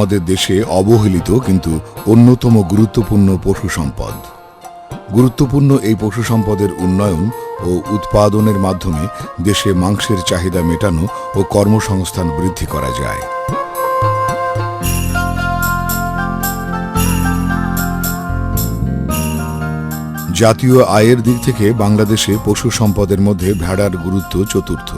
আমাদের দেশে অবহেলিত কিন্তু অন্যতম গুরুত্বপূর্ণ পশু সম্পদ। গুরুত্বপূর্ণ এই পশু সম্পদের উন্নয়ন ও উৎপাদনের মাধ্যমে দেশে মাংসের চাহিদা মেটানো ও কর্মসংস্থান বৃদ্ধি করা যায়। জাতীয় আয়ের দিক থেকে বাংলাদেশে পশু সম্পদের মধ্যে ভেড়ার গুরুত্ব চতুর্থ।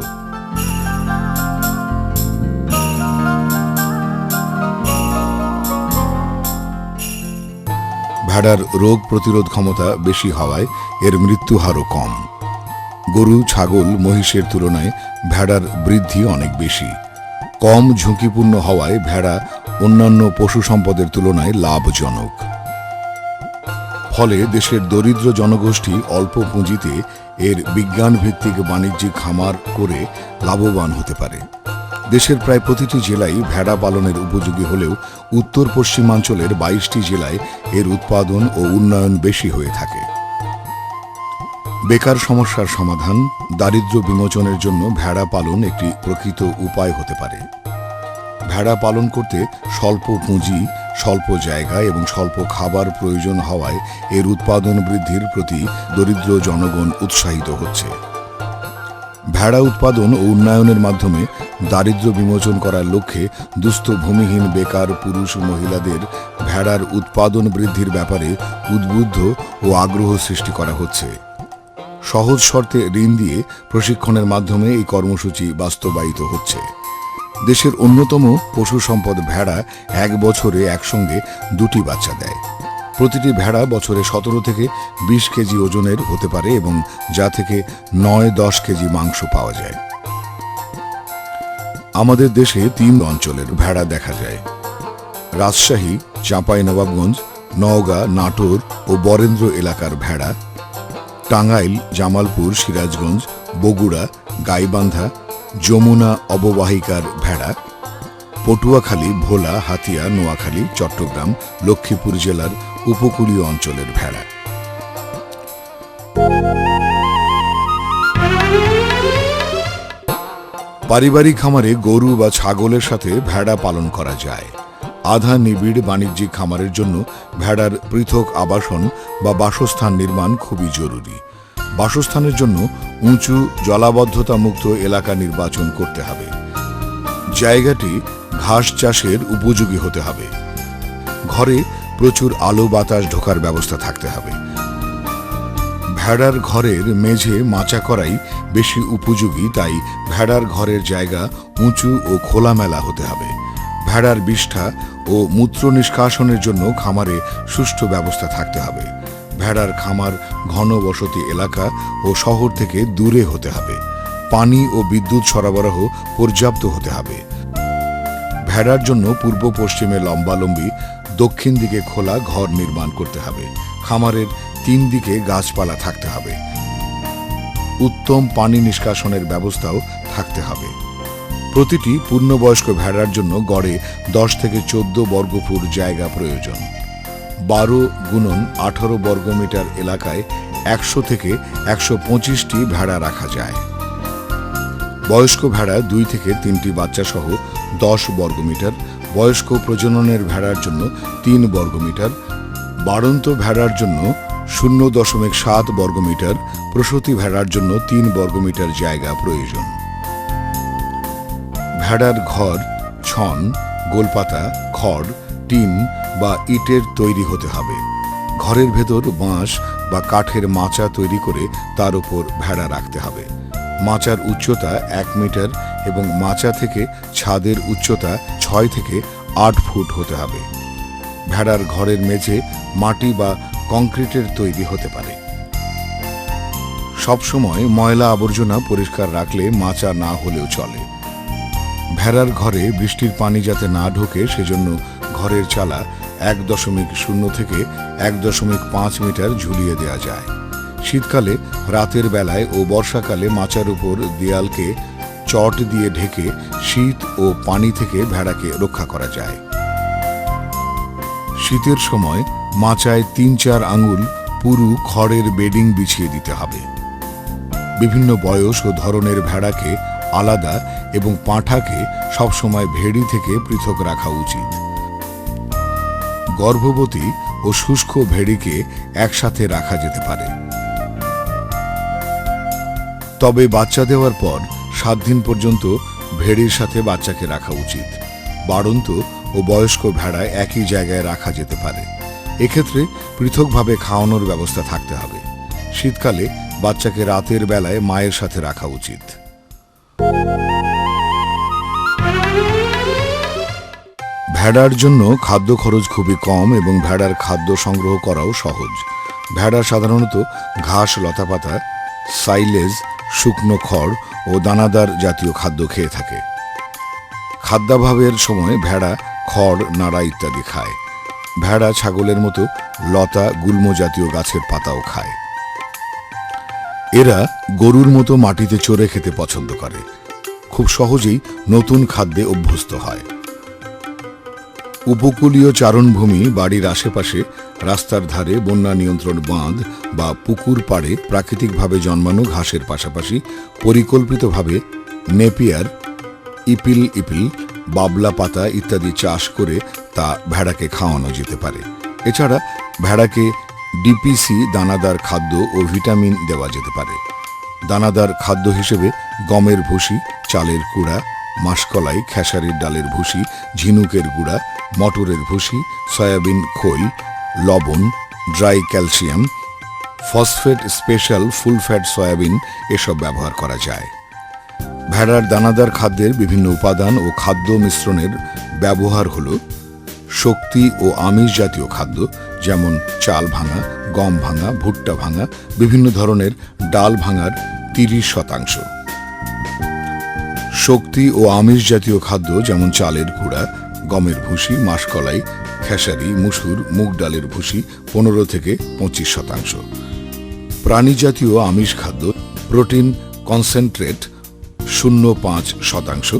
ভেড়ার রোগ প্রতিরোধ ক্ষমতা বেশি হওয়ায় এর মৃত্যু হারও কম। গরু, ছাগল, মহিষের তুলনায় ভেড়ার বৃদ্ধি অনেক বেশি। কম ঝুঁকিপূর্ণ হওয়ায় ভেড়া অন্যান্য পশু সম্পদের তুলনায় লাভজনক। ফলে দেশের দরিদ্র জনগোষ্ঠী অল্প পুঁজিতে এর বিজ্ঞানভিত্তিক বাণিজ্যিক খামার করে লাভবান হতে পারে। দেশের প্রায় প্রতিটি জেলায় ভেড়া পালনের উপযোগী হলেও উত্তর পশ্চিমাঞ্চলের বাইশটি জেলায় এর উৎপাদন ও উন্নয়ন বেশি হয়ে থাকে। বেকার সমস্যার সমাধান, দারিদ্র্য বিমোচনের জন্য ভেড়া পালন একটি প্রকৃত উপায় হতে পারে। ভেড়া পালন করতে স্বল্প পুঁজি, স্বল্প জায়গা এবং স্বল্প খাবার প্রয়োজন হওয়ায় এর উৎপাদন বৃদ্ধির প্রতি দরিদ্র জনগণ উৎসাহিত হচ্ছে। ভেড়া উৎপাদন ও উন্নয়নের মাধ্যমে দারিদ্র্য বিমোচন করার লক্ষ্যে দুস্থ ভূমিহীন বেকার পুরুষ মহিলাদের ভেড়ার উৎপাদন বৃদ্ধির ব্যাপারে উদ্বুদ্ধ ও আগ্রহ সৃষ্টি করা হচ্ছে। সহজ শর্তে ঋণ দিয়ে প্রশিক্ষণের মাধ্যমে এই কর্মসূচি বাস্তবায়িত হচ্ছে। দেশের অন্যতম পশু সম্পদ ভেড়া এক বছরে একসঙ্গে দুটি বাচ্চা দেয়। প্রতিটি ভেড়া বছরে সতেরো থেকে বিশ কেজি ওজনের হতে পারে এবং যা থেকে নয় দশ কেজি মাংস পাওয়া যায়। আমাদের দেশে তিন অঞ্চলের ভেড়া দেখা যায়। রাজশাহী, চাঁপাইনবাবগঞ্জ, নওগাঁ, নাটোর ও বরেন্দ্র এলাকার ভেড়া, টাঙ্গাইল, জামালপুর, সিরাজগঞ্জ, বগুড়া, গাইবান্ধা, যমুনা অববাহিকার ভেড়া, পটুয়াখালী, ভোলা, হাতিয়া, নোয়াখালী, চট্টগ্রাম, লক্ষ্মীপুর জেলার উপকূলীয় অঞ্চলের ভেড়া। পারিবারিক খামারে গরু বা ছাগলের সাথে ভেড়া পালন করা যায়। আধা নিবিড় বাণিজ্যিক খামারের জন্য ভেড়ার পৃথক আবাসন বা বাসস্থান নির্মাণ খুবই জরুরি। বাসস্থানের জন্য উঁচু জলাবদ্ধতা মুক্ত এলাকা নির্বাচন করতে হবে। জায়গাটি ঘাস চাষের উপযোগী হতে হবে। ঘরে প্রচুর আলো বাতাস ঢোকার ব্যবস্থা থাকতে হবে। ভেড়ার ঘরের মেঝে মাচা করাই বেশি উপযোগী, তাই ভেড়ার ঘরের জায়গা উঁচু ও খোলামেলা হতে হবে। ভেড়ার বিষ্ঠা ও মূত্র নিষ্কাশনের জন্য খামারে সুষ্ঠু ব্যবস্থা থাকতে হবে। ভেড়ার খামার ঘনবসতি এলাকা ও শহর থেকে দূরে হতে হবে। পানি ও বিদ্যুৎ সরবরাহ পর্যাপ্ত হতে হবে। ভেড়ার জন্য পূর্ব পশ্চিমে লম্বালম্বি দক্ষিণ দিকে খোলা ঘর নির্মাণ করতে হবে। খামারের তিন দিকে গাছপালা থাকতে হবে। উত্তম পানি নিষ্কাশনের ব্যবস্থাও থাকতে হবে। প্রতিটি পূর্ণবয়স্ক ভেড়ার জন্য গড়ে দশ থেকে চোদ্দ বর্গফুট জায়গা প্রয়োজন। বারো গুণন আঠারো বর্গমিটার এলাকায় একশো থেকে একশো পঁচিশটি ভেড়া রাখা যায়। বয়স্ক ভেড়া দুই থেকে তিনটি বাচ্চা সহ দশ বর্গমিটার বয়স্ক প্রজননের ভেড়ার জন্য তিন বর্গমিটার, বাড়ন্ত ভেড়ার জন্য শূন্য দশমিক সাত বর্গমিটার, প্রসূতি ভেড়ার জন্য তিন বর্গমিটার জায়গা প্রয়োজন। ভেড়ার ঘর, ছন, গোলপাতা, খড়, টিন বা ইটের তৈরি হতে হবে। ঘরের ভেতর বাঁশ বা কাঠের মাচা তৈরি করে তার উপর ভেড়া রাখতে হবে। মাচার উচ্চতা এক মিটার এবং মাচা থেকে ছাদের উচ্চতা ছয় থেকে আট ফুট হতে হবে। ভেড়ার ঘরের মেঝে মাটি বা কংক্রিটের তৈরি হতে পারে। সবসময় ময়লা আবর্জনা পরিষ্কার রাখলে মাচা না হলেও চলে। ভেড়ার ঘরে বৃষ্টির পানি যাতে না ঢোকে সেজন্য ঘরের চালা এক দশমিক শূন্য থেকে এক দশমিক পাঁচ মিটার ঝুলিয়ে দেওয়া যায়। শীতকালে, রাতের বেলায় ও বর্ষাকালে মাচার উপর দেয়ালকে চট দিয়ে ঢেকে শীত ও পানি থেকে ভেড়াকে রক্ষা করা যায়। শীতের সময় মাচায় তিন চার আঙুল পুরু খড়ের বেডিং বিছিয়ে দিতে হবে। বিভিন্ন বয়স ও ধরনের ভেড়াকে আলাদা এবং পাঁঠাকে সবসময় ভেড়ি থেকে পৃথক রাখা উচিত। গর্ভবতী ও শুষ্ক ভেড়িকে একসাথে রাখা যেতে পারে। তবে বাচ্চা দেওয়ার পর সাত দিন পর্যন্ত ভেড়ির সাথে বাচ্চাকে রাখা উচিত। বাড়ন্ত ও বয়স্ক ভেড়া একই জায়গায় রাখা যেতে পারে। এক্ষেত্রে পৃথকভাবে খাওয়ানোর ব্যবস্থা থাকতে হবে। শীতকালে বাচ্চাকে রাতের বেলায় মায়ের সাথে রাখা উচিত। ভেড়ার জন্য খাদ্য খরচ খুবই কম এবং ভেড়ার খাদ্য সংগ্রহ করাও সহজ। ভেড়া সাধারণত ঘাস, লতাপাতা, সাইলেজ শুকনো খড় ও দানাদার জাতীয় খাদ্য খেয়ে থাকে। খাদ্যাভাবের সময় ভেড়া, খড়, নাড়া ইত্যাদি খায়। ভেড়া ছাগলের মতো লতা, গুল্ম জাতীয় গাছের পাতাও খায়। এরা গরুর মতো মাটিতে চড়ে খেতে পছন্দ করে। খুব সহজেই নতুন খাদ্যে অভ্যস্ত হয়। উপকূলীয় চারণভূমি, বাড়ির আশেপাশে, রাস্তার ধারে বন্যা নিয়ন্ত্রণ বাঁধ বা পুকুর পাড়ে প্রাকৃতিকভাবে জন্মানো ঘাসের পাশাপাশি পরিকল্পিতভাবে নেপিয়ার, ইপিল ইপিল, বাবলা পাতা ইত্যাদি চাষ করে তা ভেড়াকে খাওয়ানো যেতে পারে। এছাড়া ভেড়াকে ডিপিসি দানাদার খাদ্য ও ভিটামিন দেওয়া যেতে পারে। দানাদার খাদ্য হিসেবে গমের ভুসি, চালের কুড়া মাসকলাই, খেসারির ডালের ভুসি, ঝিনুকের গুঁড়া মটরের ভুসি, সয়াবিন খোল, লবণ, dry calcium, phosphate special full fat soybean এসব ব্যবহার করা যায়। ভেড়ার দানাদার খাদ্যের বিভিন্ন উপাদান ও খাদ্য মিশ্রণের ব্যবহার হল শক্তি ও আমিষ জাতীয় খাদ্য, যেমন চাল ভাঙা, গম ভাঙা, ভুট্টা ভাঙা, বিভিন্ন ধরনের ডাল ভাঙার তিরিশ শতাংশ। শক্তি ও আমিষ জাতীয় খাদ্য, যেমন চালের গুঁড়া গমের ভুসি, মাসকলাই, খেসারি, মুসুর, মুগ ডালের ভুসি পনেরো থেকে পঁচিশ শতাংশ। প্রাণীজাতীয় আমিষ খাদ্য প্রোটিন কনসেন্ট্রেট শূন্য পাঁচ শতাংশ।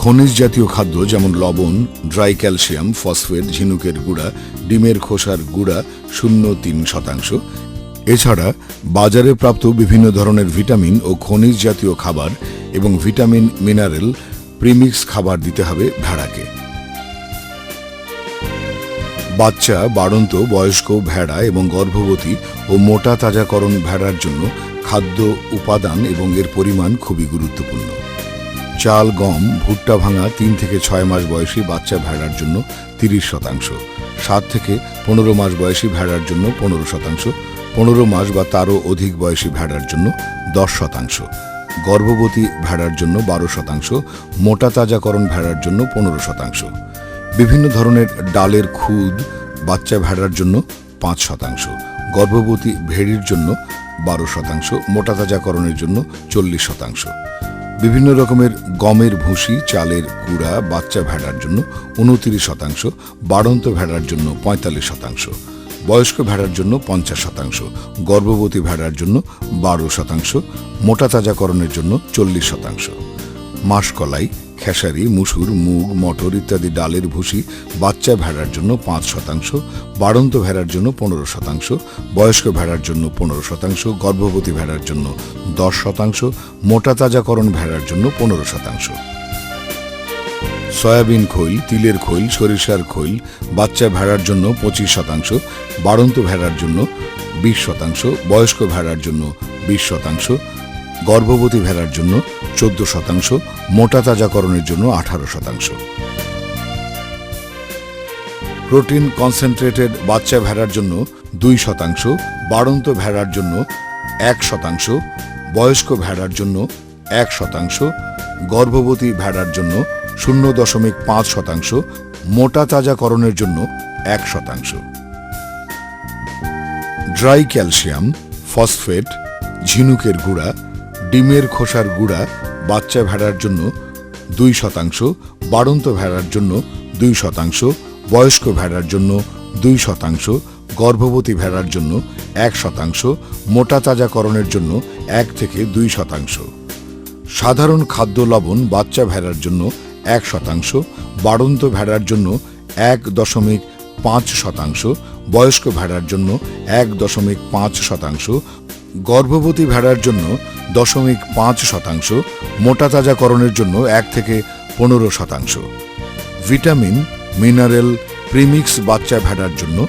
খনিজ জাতীয় খাদ্য যেমন লবণ, ড্রাই ক্যালসিয়াম, ফসফেট, ঝিনুকের গুঁড়া, ডিমের খোসার গুঁড়া শূন্য তিন শতাংশ। এছাড়া বাজারে প্রাপ্ত বিভিন্ন ধরনের ভিটামিন ও খনিজ জাতীয় খাবার এবং ভিটামিন, মিনারেল, প্রিমিক্স খাবার দিতে হবে ভেড়াকে। বাচ্চা, বাড়ন্ত, বয়স্ক, ভেড়া এবং গর্ভবতী ও মোটা তাজাকরণ ভেড়ার জন্য খাদ্য উপাদান এবং এর পরিমাণ খুবই গুরুত্বপূর্ণ। চাল, গম, ভুট্টা ভাঙা তিন থেকে ছয় মাস বয়সী বাচ্চা ভেড়ার জন্য তিরিশ শতাংশ, সাত থেকে পনেরো মাস বয়সী ভেড়ার জন্য পনেরো শতাংশ, পনেরো মাস বা তারও অধিক বয়সী ভেড়ার জন্য দশ শতাংশ, গর্ভবতী ভেড়ার জন্য বারো শতাংশ, মোটা তাজাকরণ ভেড়ার জন্য পনেরো শতাংশ। বিভিন্ন ধরনের ডালের খুদ বাচ্চা ভেড়ার জন্য পাঁচ শতাংশ, গর্ভবতী ভেড়ির জন্য বারো শতাংশ, মোটা তাজাকরণের জন্য চল্লিশ শতাংশ। বিভিন্ন রকমের গমের ভুসি, চালের কুড়া বাচ্চা ভেড়ার জন্য উনতিরিশ শতাংশ, বাড়ন্ত ভেড়ার জন্য পঁয়তাল্লিশ শতাংশ, বয়স্ক ভেড়ার জন্য পঞ্চাশ শতাংশ, গর্ভবতী ভেড়ার জন্য বারো শতাংশ, মোটা তাজাকরণের জন্য চল্লিশ শতাংশ। মাসকলাই খেসারি, মুসুর, মুগ, মটর ইত্যাদি ডালের ভুসি বাচ্চা ভেড়ার জন্য পাঁচ শতাংশ, বাড়ন্ত ভেড়ার জন্য পনেরো শতাংশ, বয়স্ক ভেড়ার জন্য পনেরো শতাংশ, গর্ভবতী ভেড়ার জন্য দশ শতাংশ, মোটা তাজাকরণ ভেড়ার জন্য পনেরো শতাংশ। সয়াবিন খৈল, তিলের খৈল, সরিষার খৈল বাচ্চা ভেড়ার জন্য পঁচিশ শতাংশ, বাড়ন্ত ভেড়ার জন্য বিশ শতাংশ, বয়স্ক ভেড়ার জন্য বিশ শতাংশ গর্ভবতী ভেড়ার জন্য চোদ্দ শতাংশ, মোটা তাজাকরণের জন্য আঠারো শতাংশ। প্রোটিন কনসেন্ট্রেটেড বাচ্চা ভেড়ার জন্য দুই শতাংশ, বাড়ন্ত ভেড়ার জন্য এক শতাংশ, বয়স্ক ভেড়ার জন্য এক শতাংশ, গর্ভবতী ভেড়ার জন্য শূন্য দশমিক পাঁচ শতাংশ, মোটা তাজাকরণের জন্য এক শতাংশ। ড্রাই ক্যালসিয়াম, ফসফেট, ঝিনুকের গুঁড়া ডিমের খোসার গুঁড়া বাচ্চা ভেড়ার জন্য দুই শতাংশ, বাড়ন্ত ভেড়ার জন্য দুই শতাংশ, বয়স্ক ভেড়ার জন্য দুই শতাংশ, গর্ভবতী ভেড়ার জন্য এক শতাংশ, মোটা তাজাকরণের জন্য এক থেকে দুই শতাংশ। সাধারণ খাদ্য লবণ বাচ্চা ভেড়ার জন্য এক শতাংশ, বাড়ন্ত ভেড়ার জন্য এক দশমিক পাঁচ শতাংশ, বয়স্ক ভেড়ার জন্য এক দশমিক পাঁচ শতাংশ, গর্ভবতী ভেড়ার জন্য দশমিক পাঁচ শতাংশ মোটা তাজাকরণের জন্য এক থেকে পনেরো শতাংশ। ভিটামিন, মিনারেল, প্রিমিক্স বাচ্চা ভেড়ার জন্য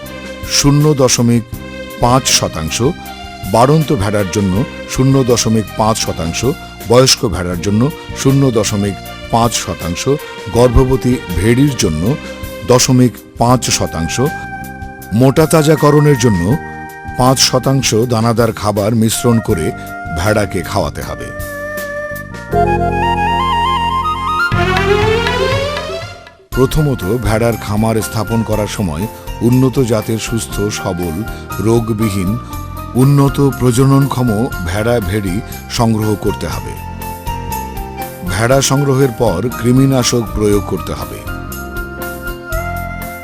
শূন্য দশমিক পাঁচ শতাংশ, বাড়ন্ত ভেড়ার জন্য শূন্য দশমিক পাঁচ শতাংশ, বয়স্ক ভেড়ার জন্য শূন্য দশমিক পাঁচ শতাংশ, গর্ভবতী ভেড়ির জন্য দশমিক পাঁচ শতাংশ মোটা তাজাকরণের জন্য পাঁচ শতাংশ দানাদার খাবার মিশ্রণ করে ভেড়াকে খাওয়াতে হবে। প্রথমত ভেড়ার খামার স্থাপন করার সময় উন্নত জাতের সুস্থ, সবল, রোগবিহীন, উন্নত প্রজননক্ষম ভেড়া ভেড়ি সংগ্রহ করতে হবে। ভেড়া সংগ্রহের পর কৃমিনাশক প্রয়োগ করতে হবে।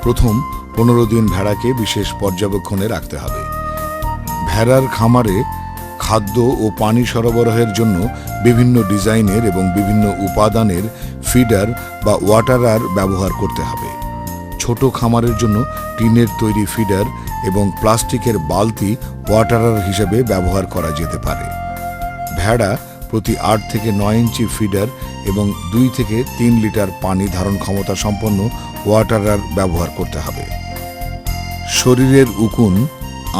প্রথম পনেরো দিন ভেড়াকে বিশেষ পর্যবেক্ষণে রাখতে হবে। ভেড়ার খামারে খাদ্য ও পানি সরবরাহের জন্য বিভিন্ন ডিজাইনের এবং বিভিন্ন উপাদানের ফিডার বা ওয়াটারার ব্যবহার করতে হবে। ছোট খামারের জন্য টিনের তৈরি ফিডার এবং প্লাস্টিকের বালতি ওয়াটারার হিসেবে ব্যবহার করা যেতে পারে। ভেড়া প্রতি আট থেকে নয় ইঞ্চি ফিডার এবং দুই থেকে তিন লিটার পানি ধারণ ক্ষমতা সম্পন্ন ওয়াটারার ব্যবহার করতে হবে। শরীরের উকুন,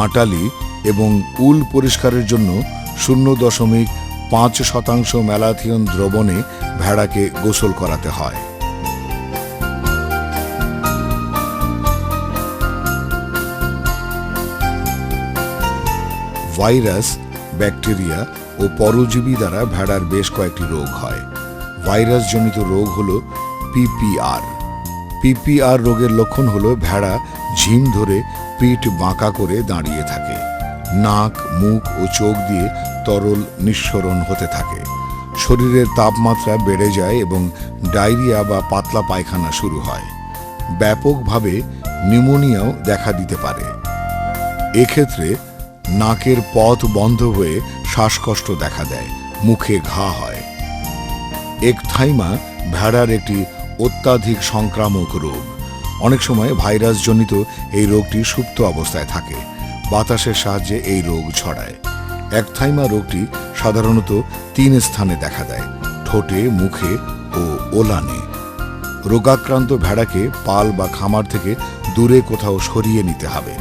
আটালি এবং উল পরিষ্কারের জন্য শূন্য দশমিক পাঁচ শতাংশ ম্যালাথিয়ন দ্রবণে ভেড়াকে গোসল করাতে হয়। ভাইরাস, ব্যাকটেরিয়া ও পরজীবী দ্বারা ভেড়ার বেশ কয়েকটি রোগ হয়। ভাইরাসজনিত রোগ হল পিপিআর। পিপিআর রোগের লক্ষণ হল ভেড়া ঝিম ধরে পিঠ বাঁকা করে দাঁড়িয়ে থাকে। নাক, মুখ ও চোখ দিয়ে তরল নিঃসরণ হতে থাকে। শরীরের তাপমাত্রা বেড়ে যায় এবং ডায়রিয়া বা পাতলা পায়খানা শুরু হয়। ব্যাপকভাবে নিউমোনিয়াও দেখা দিতে পারে। এক্ষেত্রে নাকের পথ বন্ধ হয়ে শ্বাসকষ্ট দেখা দেয়, মুখে ঘা হয়। একথাইমা ভেড়ার একটি অত্যাধিক সংক্রামক রোগ। অনেক সময় ভাইরাসজনিত এই রোগটি সুপ্ত অবস্থায় থাকে। বাতাসের সাহায্যে এই রোগ ছড়ায়। একথাইমা রোগটি সাধারণত তিন স্থানে দেখা দেয়, ঠোঁটে, মুখে ও ওলানে। রোগাক্রান্ত ভেড়াকে পাল বা খামার থেকে দূরে কোথাও সরিয়ে নিতে হবে।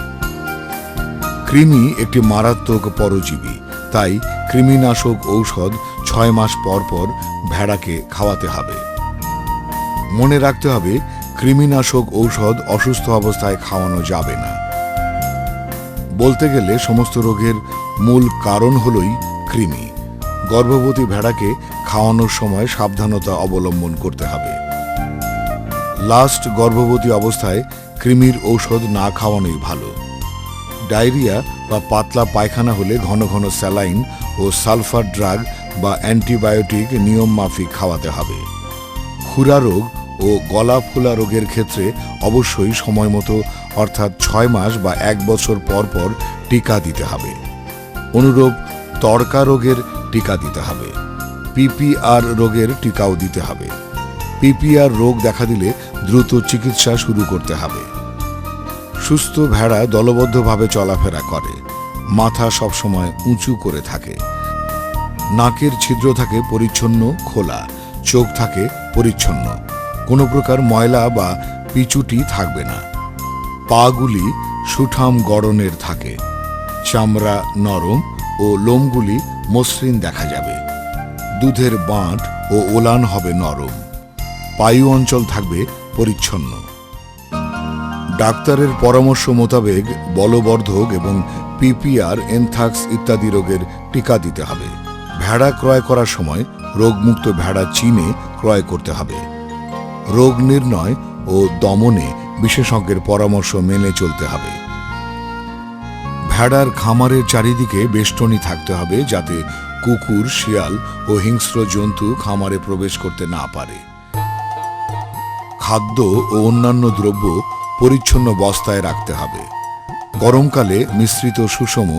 কৃমি একটি মারাত্মক পরজীবী, তাই কৃমিনাশক ঔষধ ছয় মাস পর পর ভেড়াকে খাওয়াতে হবে। মনে রাখতে হবে, কৃমিনাশক ঔষধ অসুস্থ অবস্থায় খাওয়ানো যাবে না। বলতে গেলে সমস্ত রোগের মূল কারণ হলই কৃমি। গর্ভবতী ভেড়াকে খাওয়ানোর সময় সাবধানতা অবলম্বন করতে হবে। লাস্ট গর্ভবতী অবস্থায় কৃমির ঔষধ না খাওয়ানোই ভালো। ডায়রিয়া বা পাতলা পায়খানা হলে ঘন ঘন স্যালাইন ও সালফার ড্রাগ বা অ্যান্টিবায়োটিক নিয়ম মাফিক খাওয়াতে হবে। খুরা রোগ ও গলা ফোলা রোগের ক্ষেত্রে অবশ্যই সময় মতো অর্থাৎ ছয় মাস বা এক বছর পর টিকা দিতে হবে। অনুরূপ তড়কা রোগের টিকা দিতে হবে। পিপিআর রোগের টিকাও দিতে হবে। পিপিআর রোগ দেখা দিলে দ্রুত চিকিৎসা শুরু করতে হবে। সুস্থ ভেড়া দলবদ্ধভাবে চলাফেরা করে। মাথা সবসময় উঁচু করে থাকে। নাকের ছিদ্র থাকে পরিচ্ছন্ন, খোলা। চোখ থাকে পরিচ্ছন্ন। কোনো প্রকার ময়লা বা পিচুটি থাকবে না। পাগুলি সুঠাম গড়নের থাকে। চামড়া নরম ও লোমগুলি মসৃণ দেখা যাবে। দুধের বাঁট ও ওলান হবে নরম। পায়ু অঞ্চল থাকবে পরিচ্ছন্ন। ডাক্তারের পরামর্শ মোতাবেক বলবর্ধক এবং পিপিআর, এনথাক্স ইত্যাদি রোগের টিকা দিতে হবে। ভেড়া ক্রয় করার সময় রোগমুক্ত ভেড়া চিনে ক্রয় করতে হবে। রোগ নির্ণয় ও দমনে বিশেষজ্ঞের পরামর্শ মেনে চলতে হবে। ভেড়ার খামারের চারিদিকে বেষ্টনী থাকতে হবে যাতে কুকুর, শিয়াল ও হিংস্র জন্তু খামারে প্রবেশ করতে না পারে। খাদ্য ও অন্যান্য দ্রব্য পরিচ্ছন্ন বস্তায় রাখতে হবে। গরমকালে মিশ্রিত সুষম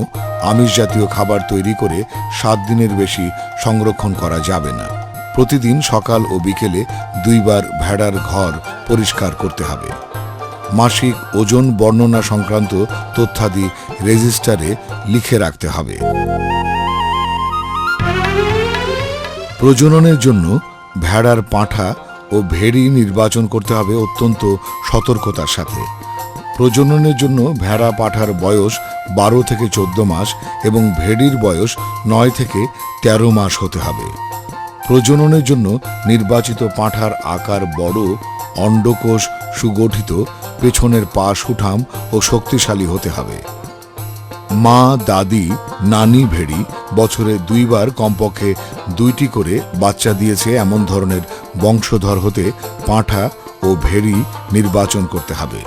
আমিষ জাতীয় খাবার তৈরি করে সাত দিনের বেশি সংরক্ষণ করা যাবে না। প্রতিদিন সকাল ও বিকেলে দুইবার ভেড়ার ঘর পরিষ্কার করতে হবে। মাসিক ওজন বর্ণনা সংক্রান্ত তথ্যাদি রেজিস্টারে লিখে রাখতে হবে। প্রজননের জন্য ভেড়ার পাঁঠা ও ভেড়ি নির্বাচন করতে হবে অত্যন্ত সতর্কতার সাথে। প্রজননের জন্য ভেড়া পাঁঠার বয়স বারো থেকে চোদ্দ মাস এবং ভেড়ির বয়স নয় থেকে তেরো মাস হতে হবে। প্রজননের জন্য নির্বাচিত পাঁঠার আকার বড়, অন্ডকোষ সুগঠিত পেছনের পা সুঠাম ও শক্তিশালী হতে হবে। মা, দাদি, নানি, ভেড়ি বছরে দুইবার কমপক্ষে দুইটি করে বাচ্চা দিয়েছে এমন ধরনের বংশধর হতে পাঁঠা ও ভেড়ি নির্বাচন করতে হবে।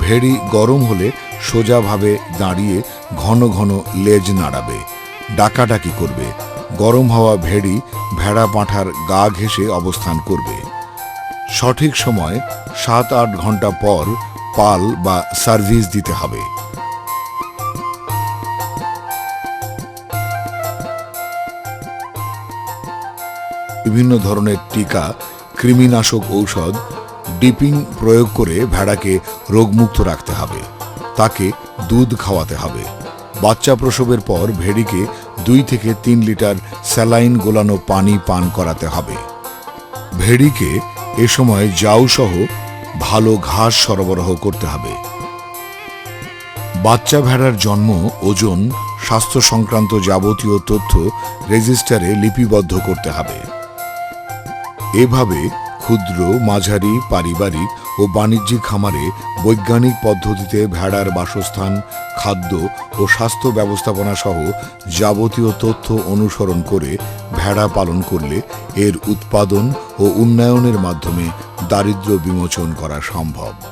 ভেড়ি গরম হলে সোজাভাবে দাঁড়িয়ে ঘন ঘন লেজ নাড়াবে, ডাকাডাকি করবে। গরম হওয়া ভেড়ি ভেড়া পাঁঠার গা ঘেঁষে অবস্থান করবে। সঠিক সময় সাত আট ঘণ্টা পর পাল বা সার্ভিস দিতে হবে। বিভিন্ন ধরনের টিকা, কৃমিনাশক ঔষধ, ডিপিং প্রয়োগ করে ভেড়াকে রোগমুক্ত রাখতে হবে। তাকে দুধ খাওয়াতে হবে। বাচ্চা প্রসবের পর ভেড়িকে দুই থেকে তিন লিটার স্যালাইন গোলানো পানি পান করাতে হবে। ভেড়িকে এ সময় জাউসহ ভালো ঘাস সরবরাহ করতে হবে। বাচ্চা ভেড়ার জন্ম, ওজন, স্বাস্থ্য সংক্রান্ত যাবতীয় তথ্য রেজিস্টারে লিপিবদ্ধ করতে হবে। এভাবে ক্ষুদ্র, মাঝারি, পারিবারিক ও বাণিজ্যিক খামারে বৈজ্ঞানিক পদ্ধতিতে ভেড়ার বাসস্থান, খাদ্য ও স্বাস্থ্য ব্যবস্থাপনা সহ যাবতীয় তথ্য অনুসরণ করে ভেড়া পালন করলে এর উৎপাদন ও উন্নয়নের মাধ্যমে দারিদ্র বিমোচন করা সম্ভব।